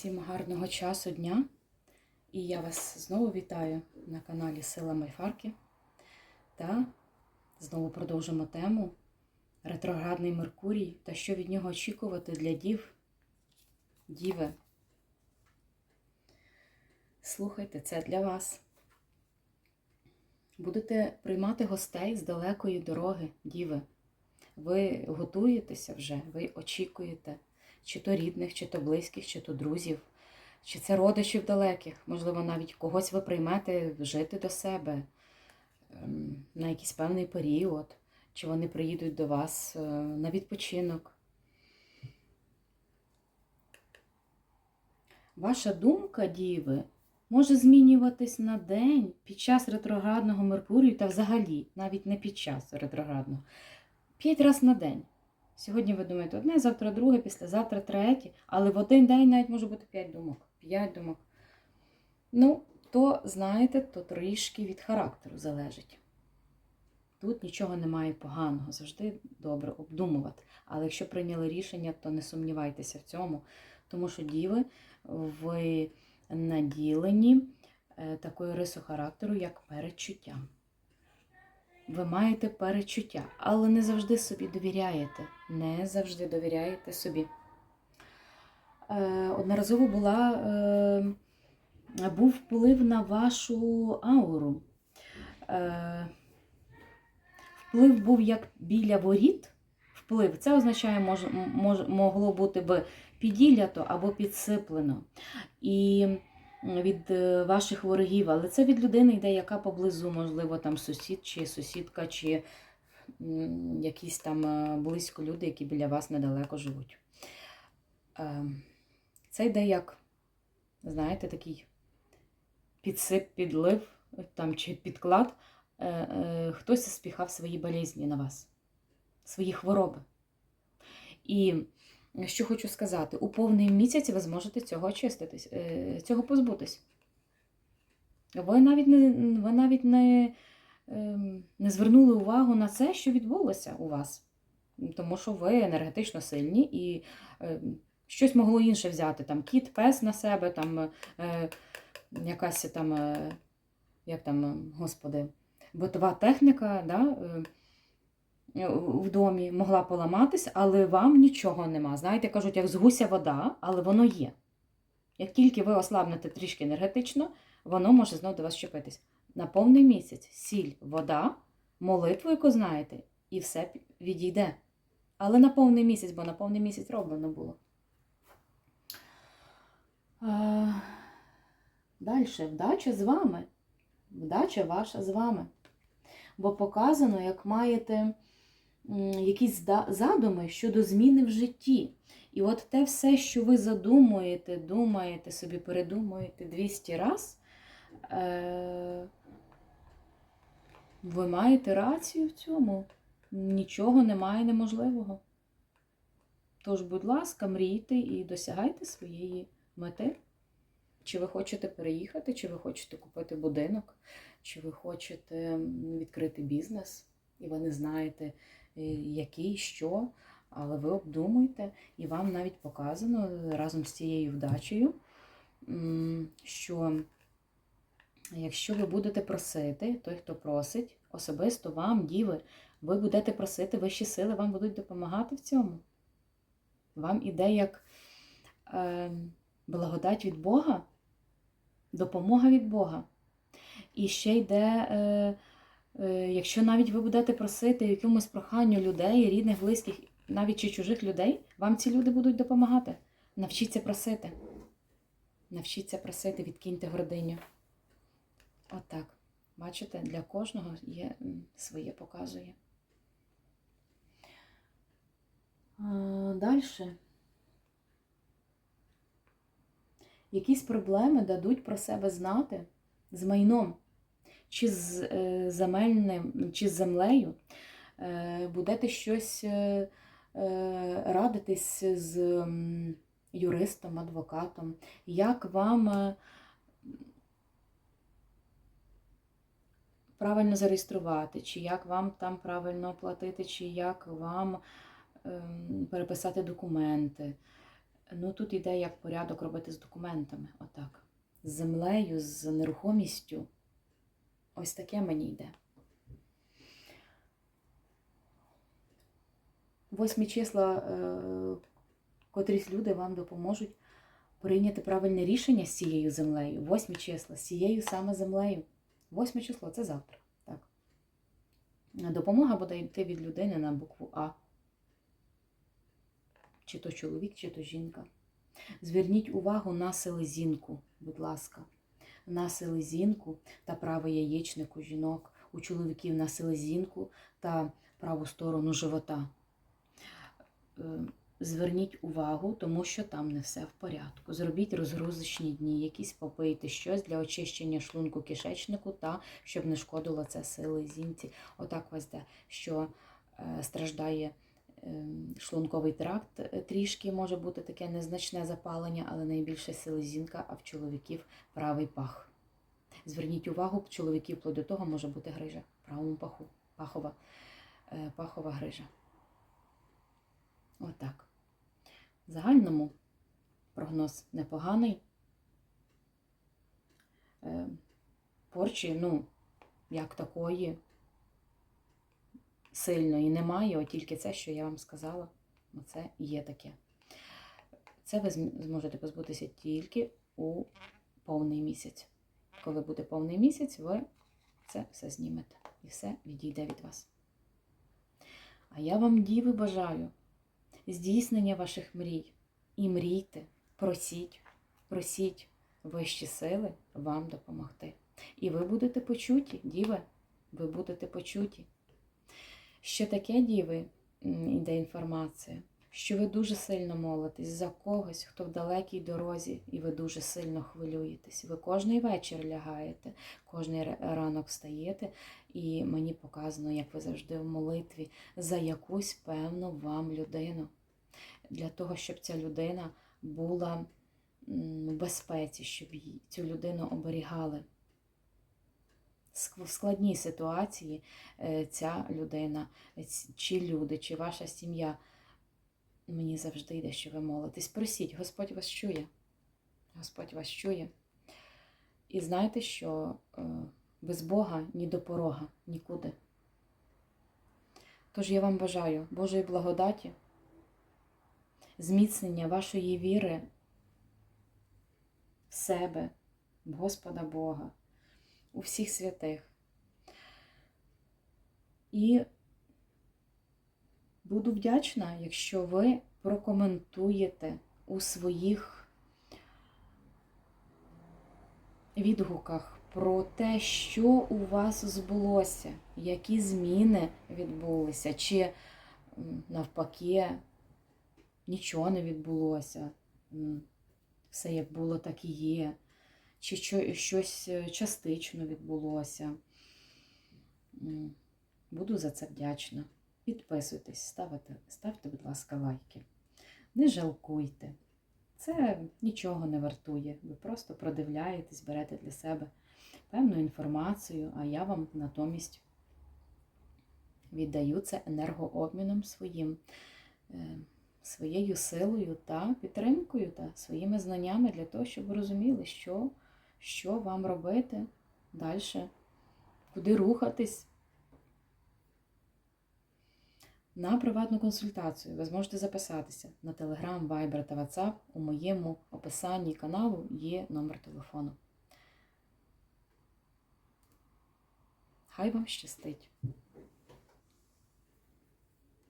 Всім гарного часу дня. І я вас знову вітаю на каналі Сила Майфарки. Та знову продовжимо тему Ретроградний Меркурій та що від нього очікувати для дів. Діви. Слухайте, це для вас. Будете приймати гостей з далекої дороги, діви. Ви готуєтеся вже, ви очікуєте чи то рідних, чи то близьких, чи то друзів, чи це родичів далеких. Можливо, навіть когось ви приймете жити до себе ем, на якийсь певний період, чи вони приїдуть до вас е, на відпочинок. Ваша думка, діви, може змінюватись на день під час ретроградного Меркурію та взагалі, навіть не під час ретроградного. П'ять разів на день. Сьогодні ви думаєте одне, завтра друге, післязавтра третє, але в один день навіть може бути п'ять думок. П'ять думок. Ну, то, знаєте, то трішки від характеру залежить. Тут нічого немає поганого, завжди добре обдумувати. Але якщо прийняли рішення, то не сумнівайтеся в цьому, тому що діви, ви наділені е, такою рисою характеру, як передчуття. Ви маєте перечуття, але не завжди собі довіряєте. Не завжди довіряєте собі. Е, одноразово була, е, був вплив на вашу ауру. Е, вплив був як біля воріт. Вплив це означає, мож, мож, могло бути би піділято або підсиплено. І від е, ваших ворогів, але це від людини йде, яка поблизу, можливо, там сусід чи сусідка, чи якісь там е, близько люди, які біля вас недалеко живуть. Е, Це йде як, знаєте, такий підсип, підлив там, чи підклад. Хтось спіхав свої болезні на вас, свої хвороби. І що хочу сказати, у повний місяць ви зможете цього очиститись, е, цього позбутись. Ви навіть не, ви навіть не, ем, не звернули увагу на це, що відбулося у вас. Тому що ви енергетично сильні і ем, щось могло інше взяти. Там кіт, пес на себе, там е, якась там, е, як там, господи, битова техніка, да, е, в домі могла поламатись, але вам нічого нема. Знаєте, кажуть, як з гуся вода, але воно є. Як тільки ви ослабнете трішки енергетично, воно може знову до вас щепитись. На повний місяць сіль, вода, молитву, яку знаєте, і все відійде. Але на повний місяць, бо на повний місяць роблено було. Далі, вдача з вами. Вдача ваша з вами. Бо показано, як маєте якісь задуми щодо зміни в житті. І от те все, що ви задумуєте, думаєте, собі передумуєте 200 раз, е- ви маєте рацію в цьому. Нічого немає неможливого. Тож, будь ласка, мрійте і досягайте своєї мети. Чи ви хочете переїхати, чи ви хочете купити будинок, чи ви хочете відкрити бізнес, і ви не знаєте, який, що, але ви обдумуйте, і вам навіть показано разом з цією вдачею, що якщо ви будете просити, той, хто просить, особисто вам, діви, ви будете просити вищі сили, вам будуть допомагати в цьому. Вам іде як е, благодать від Бога, допомога від Бога. І ще йде. Е, Якщо навіть ви будете просити якомусь проханню людей, рідних, близьких, навіть чи чужих людей, вам ці люди будуть допомагати. Навчіться просити. Навчіться просити, відкиньте гординю. Отак. От Бачите, для кожного є своє показує. Далі. Якісь проблеми дадуть про себе знати з майном чи з е, земельним, чи з землею, е, будете щось е, радитись з юристом, адвокатом, як вам правильно зареєструвати, чи як вам там правильно оплатити, чи як вам ем, переписати документи. Ну тут іде як порядок робити з документами. Отак. З землею, з нерухомістю. Ось таке мені йде. Восьмі числа, е, котрісь люди вам допоможуть прийняти правильне рішення з цією землею. Восьмі числа, з цією саме землею. Восьме число це завтра. Так. Допомога буде йти від людини на букву А. Чи то чоловік, чи то жінка. Зверніть увагу на селезінку, будь ласка, на селезінку та правий яєчник у жінок, у чоловіків на селезінку та праву сторону живота. Е, Зверніть увагу, тому що там не все в порядку. Зробіть розгрузочні дні, якісь попийте щось для очищення шлунку кишечнику та щоб не шкодило це селезінці. Отак ось де, що е, страждає шлунковий тракт е, трішки, може бути таке незначне запалення, але найбільше селезінка, а в чоловіків правий пах. Зверніть увагу, в чоловіків вплоть до того може бути грижа в правому паху, пахова, е, пахова грижа. Отак. В загальному прогноз непоганий. Е, Порчі, ну, як такої, сильної немає, от тільки це, що я вам сказала, оце і є таке. Це ви зможете позбутися тільки у повний місяць. Коли буде повний місяць, ви це все знімете і все відійде від вас. А я вам, діви, бажаю здійснення ваших мрій. І мрійте, просіть, просіть вищі сили вам допомогти. І ви будете почуті, діви, ви будете почуті. Ще таке, діви, м, іде інформація, що ви дуже сильно молитесь за когось, хто в далекій дорозі, і ви дуже сильно хвилюєтесь. Ви кожний вечір лягаєте, кожний ранок встаєте, і мені показано, як ви завжди в молитві за якусь певну вам людину. Для того, щоб ця людина була в безпеці, щоб цю людину оберігали. В складній ситуації е, ця людина, е, чи люди, чи ваша сім'я. Мені завжди йде, що ви молитесь. Просіть, Господь вас чує. Господь вас чує. І знайте, що е, без Бога ні до порога, нікуди. Тож я вам бажаю Божої благодаті, зміцнення вашої віри в себе, в Господа Бога, у всіх святих. І буду вдячна, якщо ви прокоментуєте у своїх відгуках про те, що у вас збулося, які зміни відбулися, чи навпаки нічого не відбулося. Все як було, так і є. Чи щось е, частично відбулося. Буду за це вдячна. Підписуйтесь, ставте, ставте, будь ласка, лайки. Не жалкуйте. Це нічого не вартує. Ви просто продивляєтесь, берете для себе певну інформацію, а я вам натомість віддаю це енергообміном своїм, е, своєю силою та підтримкою та своїми знаннями для того, щоб ви розуміли, що, що вам робити далі, куди рухатись. На приватну консультацію ви зможете записатися на Telegram, Viber та WhatsApp. У моєму описанні каналу є номер телефону. Хай вам щастить!